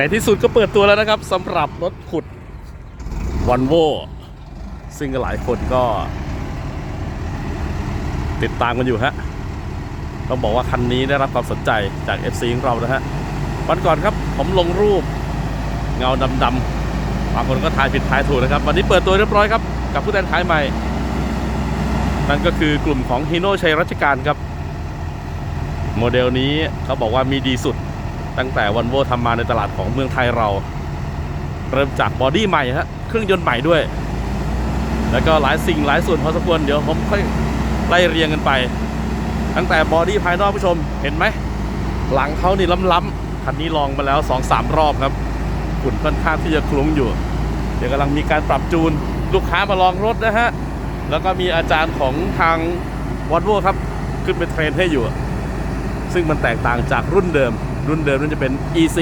ในที่สุดก็เปิดตัวแล้วนะครับสำหรับรถขุดว o นโวซึ่งหลายคนก็ ติดตามกันอยู่ฮะต้องบอกว่าคันนี้ได้รับความสนใจจาก FC ของเรานะฮะวันก่อนครับผมลงรูปเงาดำๆบางคนก็ทายผิดทายถูกนะครับ วันนี้เปิดตัวเรียบร้อยครับ กับผู้แทนขายใหม่ นั่นก็คือกลุ่มของฮีโน่ชัยรัชการครับ โมเดลนี้เขาบอกว่ามีดีสุด ตั้งแต่วันโวทำมาในตลาดของเมืองไทยเรา เริ่มจากบอดี้ใหม่ฮะเครื่องยนต์ใหม่ด้วย แล้วก็หลายสิ่งหลายส่วนพอสมควรเดี๋ยวผมค่อยไล่เรียงกันไป ตั้งแต่บอดี้ภายนอกผู้ชมเห็นไหม หลังเขานี่ล้ำๆคันนี้ลองมาแล้ว 2-3 รอบครับฝุ่นค่อนข้างที่จะคลุ้งอยู่ เดี๋ยวกำลังมีการปรับจูนลูกค้ามาลองรถนะฮะ แล้วก็มีอาจารย์ของทางวอลโวครับ ขึ้นไปเทรนให้อยู่ ซึ่งมันแตกต่างจากรุ่นเดิม รุ่นเดิมนั่นจะเป็น EC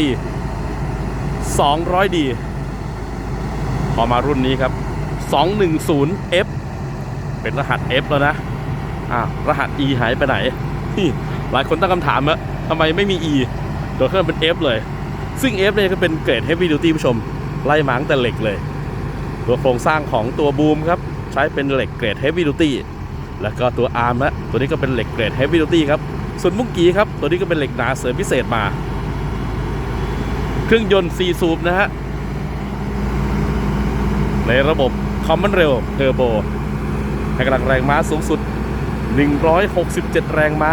200D พอมารุ่นนี้ครับ 210F เป็นรหัส F แล้วนะอ้าวรหัส E หายไปไหน หลายคนตั้งคำถามว่าทำไมไม่มี E โดยเครื่องเป็น F เลย ซึ่ง F เนี่ยก็เป็นเกรด Heavy Duty ผู้ชม ไล่มาตั้งแต่เหล็กเลย ตัวโครงสร้างของตัวบูมครับ ใช้เป็นเหล็กเกรด Heavy Duty แล้วก็ตัวอาร์มฮะตัวนี้ก็เป็นเหล็กเกรด Heavy Duty ครับ ส่วนมุกกี้ครับ ตัวนี้ก็เป็นเหล็กหนาเสริมพิเศษมา เครื่องยนต์ 4 สูบนะฮะ ในระบบ Common Rail Turbo ให้กำลังแรงม้าสูงสุด 167 แรงม้า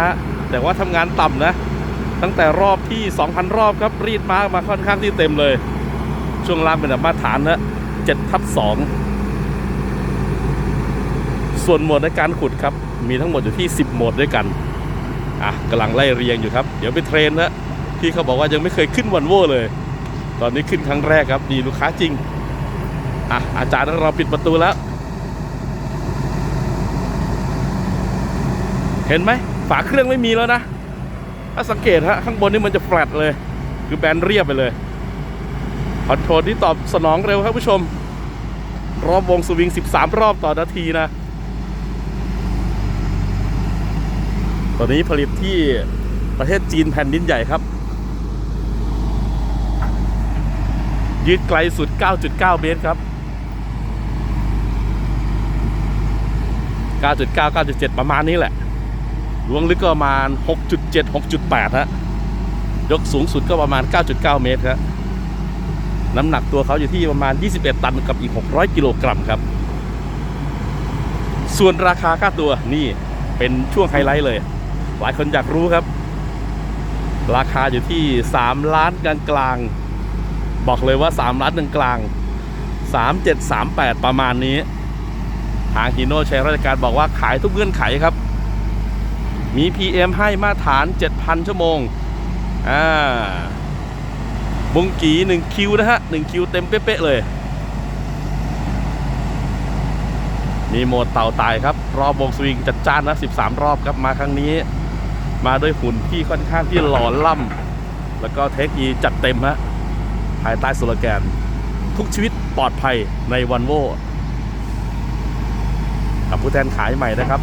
แต่ว่าทำงานต่ำนะ ตั้งแต่รอบที่ 2,000 รอบครับ รีดม้ามาค่อนข้างที่เต็มเลย ช่วงล่างเป็นแบบมาตรฐานนะ7ทับ2ส่วนโหมดในการขุดครับ มีทั้งหมดอยู่ที่ 10 โหมดด้วยกัน อะกำลังไล่เรียงอยู่ครับ เดี๋ยวไปเทรนนะพี่เขาบอกว่ายังไม่เคยขึ้นวันโวเลย ตอนนี้ขึ้นครั้งแรกครับดีลูกค้าจริงอะอาจารย์เราปิดประตูแล้ว เห็นไหมฝาเครื่องไม่มีแล้วนะถ้าสังเกตฮะข้างบนนี่มันจะแฟลตเลย คือแบนเรียบไปเลยคอนโทรลที่ตอบสนองเร็วครับผู้ชม รอบวงสวิง 13 รอบต่อนาทีนะ ตอนนี้ผลิตที่ประเทศจีนแผ่นดินใหญ่ครับ ยืดไกลสุด 9.9 เมตรครับ 9.9 9.7 ประมาณนี้แหละล้วงลึกก็ประมาณ 6.7 6.8 ฮะ ยกสูงสุดก็ประมาณ 9.9 เมตรครับน้ำหนักตัวเขาอยู่ที่ประมาณ 21 ตันกับอีก 600 กิโลกรัมครับ ส่วนราคาค่าตัวนี่เป็นช่วงไฮไลท์เลย หลายคนอยากรู้ครับ ราคาอยู่ที่ 3 ล้านกลางกลางบอกเลยว่า 3 ล้านกลางกลาง3738 ประมาณนี้ ทางฮีโน่ใช้ราชการบอกว่าขายทุกเงื่อนไขครับ มี PM ให้มาตรฐาน 7,000 ชั่วโมง อ่าบงกี1คิวนะฮะ1คิวเต็มเป๊ะเลย มีโหมดเต่าตายครับ รอบวงสวิงจัดจ้านนะ 13 รอบครับมาครั้งนี้ มาด้วยหุ่นที่ค่อนข้างที่หล่อล่ำแล้วก็เทคโนโลยีจัดเต็มฮะภายใต้สโลแกน ทุกชีวิตปลอดภัยในวันโวกับผู้แทนขายใหม่นะครับ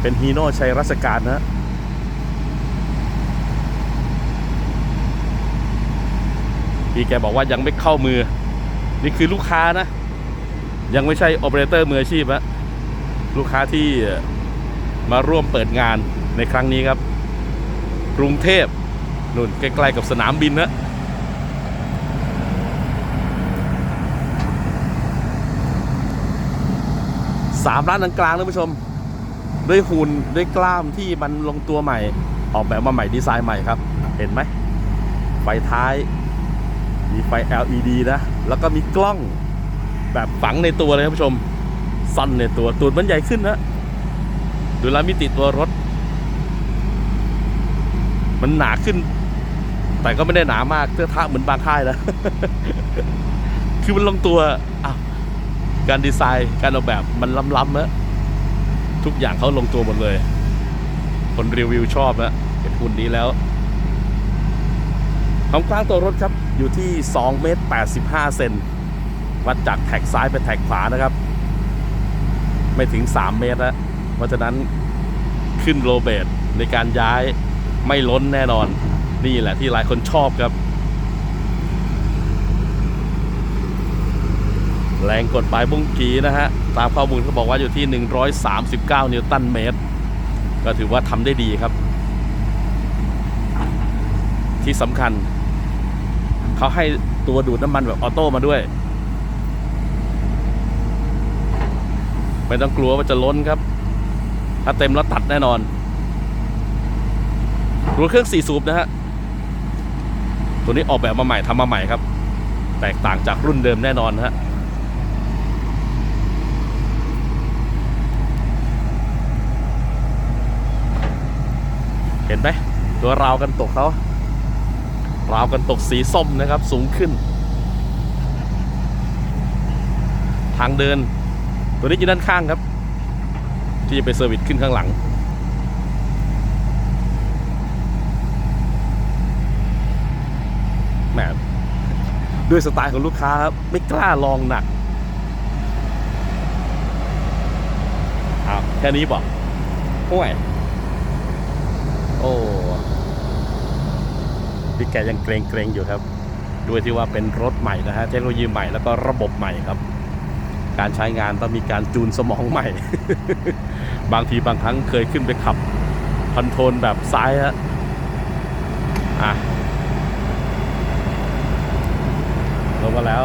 เป็นฮีโน่ชัยรัชการนะพี่แกบอกว่ายังไม่เข้ามือ นี่คือลูกค้านะ ยังไม่ใช่โอเปอเรเตอร์มืออาชีพอะลูกค้าที่มาร่วมเปิดงาน ในครั้งนี้ครับ กรุงเทพนู่นใกล้ๆกับสนามบินนะสามล้านกลางๆนะผู้ชม ด้วยหุ่นด้วยกล้ามที่มันลงตัวใหม่ ออกแบบมาใหม่ดีไซน์ใหม่ครับ เห็นไหมไฟท้าย มีไฟ LED นะ แล้วก็มีกล้องแบบฝังในตัวเลยครับผู้ชมสั้นในตัว ตูดมันใหญ่ขึ้นนะ ดูแลมิติตัวรถ มันหนาขึ้น แต่ก็ไม่ได้หนามากเสื้อท่าเหมือนบางค่ายนะคือมันลงตัวอ้าวการดีไซน์การออกแบบมันล้ำๆนะทุกอย่างเขาลงตัวหมดเลย คนรีวิวชอบนะเห็นหุ่นนี้แล้วความกว้างตัวรถครับอยู่ที่2เมตร85เซนวัดจากแท็กซ้ายไปแท็กขวานะครับ ไม่ถึง 3 เมตรแล้วเพราะฉะนั้นขึ้นโรเบตในการย้าย ไม่ล้นแน่นอน นี่แหละที่หลายคนชอบครับ แรงกดปลายบุ้งกีนะฮะ ตามข้อมูลเขาบอกว่าอยู่ที่ 139 นิวตันเมตร ก็ถือว่าทำได้ดีครับ ที่สำคัญ เขาให้ตัวดูดน้ำมันแบบออโต้มาด้วยไม่ต้องกลัวว่าจะล้นครับ ถ้าเต็มแล้วตัดแน่นอน รถเครื่อง4สูบนะฮะ ตัวนี้ออกแบบมาใหม่ทำมาใหม่ครับ แตกต่างจากรุ่นเดิมแน่นอนฮะเห็นไหมตัวราวกันตกเขาราวกันตกสีส้มนะครับ สูงขึ้น ทางเดิน ตัวนี้อยู่ด้านข้างครับ ที่จะไปเซอร์วิสขึ้นข้างหลัง แหมด้วยสไตล์ของลูกค้าครับไม่กล้าลองหนักอ้าวแค่นี้บอกห่วยโอ้พี่แกยังเกรงเกรงๆอยู่ครับ ด้วยที่ว่าเป็นรถใหม่นะฮะเทคโนโลยีใหม่แล้วก็ระบบใหม่ครับ การใช้งานต้องมีการจูนสมองใหม่ บางทีบางครั้งเคยขึ้นไปขับคอนโทรลแบบซ้ายฮะอะ ลงมาแล้ว